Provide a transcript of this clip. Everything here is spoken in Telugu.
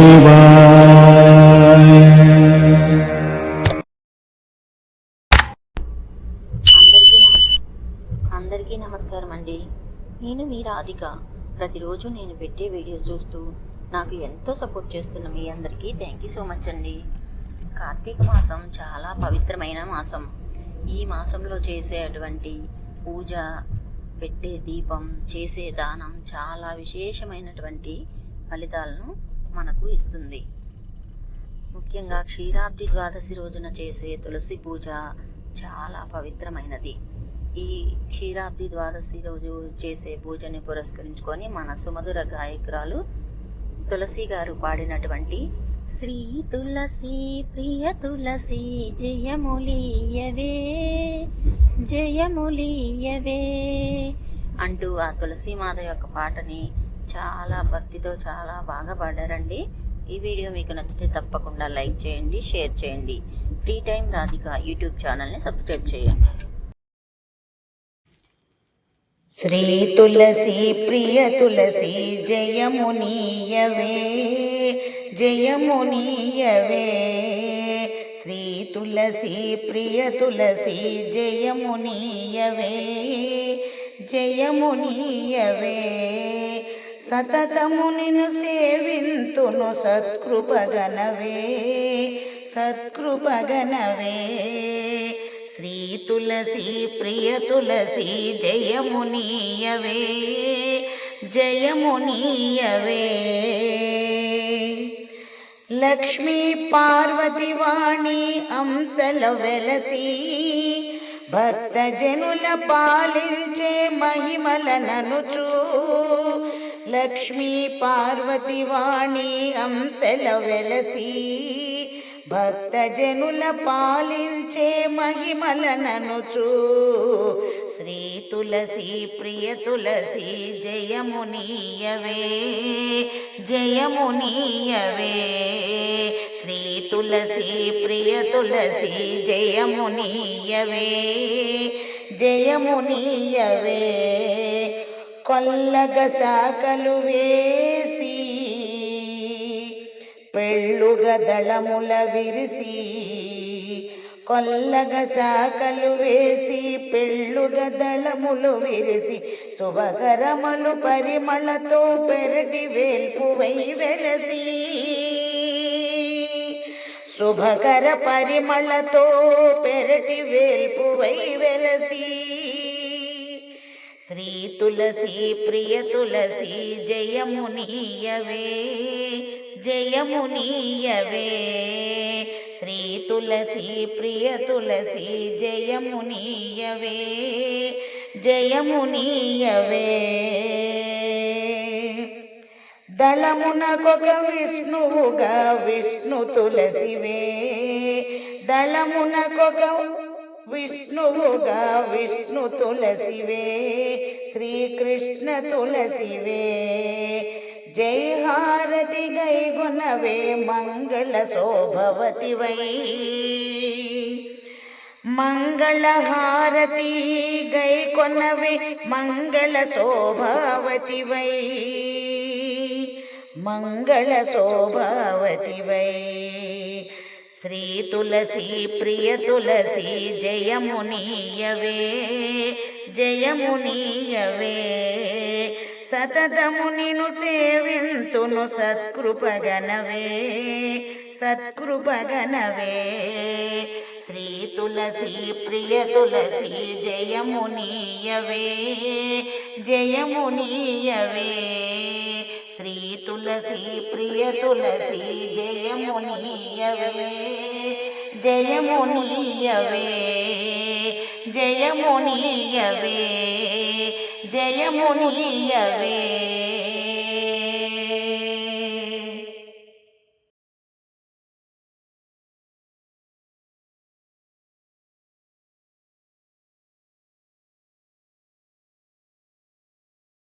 శివాయ అందరికీ అందరికీ నమస్కారం అండి. నేను మీ రాధిక. ప్రతిరోజు నేను పెట్టే వీడియో చూస్తూ నాకు ఎంతో సపోర్ట్ చేస్తున్న మీ అందరికీ థ్యాంక్ యూ సో మచ్ అండి. కార్తీక మాసం చాలా పవిత్రమైన మాసం. ఈ మాసంలో చేసేటువంటి పూజ పెట్టే దీపం చేసే దానం చాలా విశేషమైనటువంటి ఫలితాలను మనకు ఇస్తుంది. ముఖ్యంగా క్షీరాబ్ది ద్వాదశి రోజున చేసే తులసి పూజ చాలా పవిత్రమైనది. ఈ క్షీరాబ్ది ద్వాదశి రోజు చేసే పూజని పురస్కరించుకొని మన సుమధుర గాయకురాలు తులసి గారు పాడినటువంటి శ్రీ తులసి ప్రియ తులసి జయములీయవే జయములీయవే అంటూ ఆ తులసీమాత యొక్క పాటని చాలా భక్తితో చాలా బాగా పాడారండి. ఈ వీడియో మీకు నచ్చితే తప్పకుండా లైక్ చేయండి షేర్ చేయండి. ఫ్రీ టైం రాధిక యూట్యూబ్ ఛానల్ని సబ్స్క్రైబ్ చేయండి. శ్రీ తులసి ప్రియ తులసి జయమునీయవే జయమునీయవే. శ్రీ తులసి ప్రియ తులసి జయమునీయవే జయమునీయవే. సతతము నిన్ను సేవింతును సత్కృపగనవే సత్కృపగనవే శ్రీ తులసి ప్రియ తులసి జయమునీయవే జయమునీయవే లక్ష్మీ పార్వతి వాణి అంశల వెలసి భక్తజనుల పాలించే మహిమల లక్ష్మీ పార్వతి వాణి అంశల వెలసి భక్తజనుల పాలించే మహిమల ననుచూ. శ్రీ తులసి ప్రియ తులసి జయమునీయవే జయమునీయవే. శ్రీ తులసి ప్రియ తులసి జయమునీయవే జయమునీయవే. కొల్లగ శాఖలు వేసి పెళ్ళుగ దళముల విరిసి కొల్లగ శాఖలు వేసి పెళ్ళుగ దళములు విరిసి శుభకరములు పరిమళతో పెరటి వేల్పువై వెలసి శుభకర పరిమళతో పెరటి వేల్పువై వెలసి. శ్రీ తులసి ప్రియ తులసి జయమునీయవే జయమునీయవే. శ్రీ తులసి ప్రియ తులసి జయమునీయవే జయమునీయవే. దళమునకొక విష్ణువుగా విష్ణు తులసివే దళమునకొక విష్ణువుగా విష్ణు తులసివే శ్రీకృష్ణ తులసివే. జై హారతి గై గుణవే మంగళ శోభవతివై. మంగళహారతి గై కొనవే మంగళ శోభావతివై. మంగళ శోభావతివై. శ్రీ తులసి ప్రియ తులసి జయమునీయవే జయమునీయవే. సతతము నిను సేవింతును సత్కృపగనవే సత్కృపగనవే. శ్రీ తులసి ప్రియ తులసి జయమునీయవే జయమునీయవే. శ్రీ తులసి ప్రియ తులసి జయమునియవే జయమునియవే జయమునియవే జయమునియవే.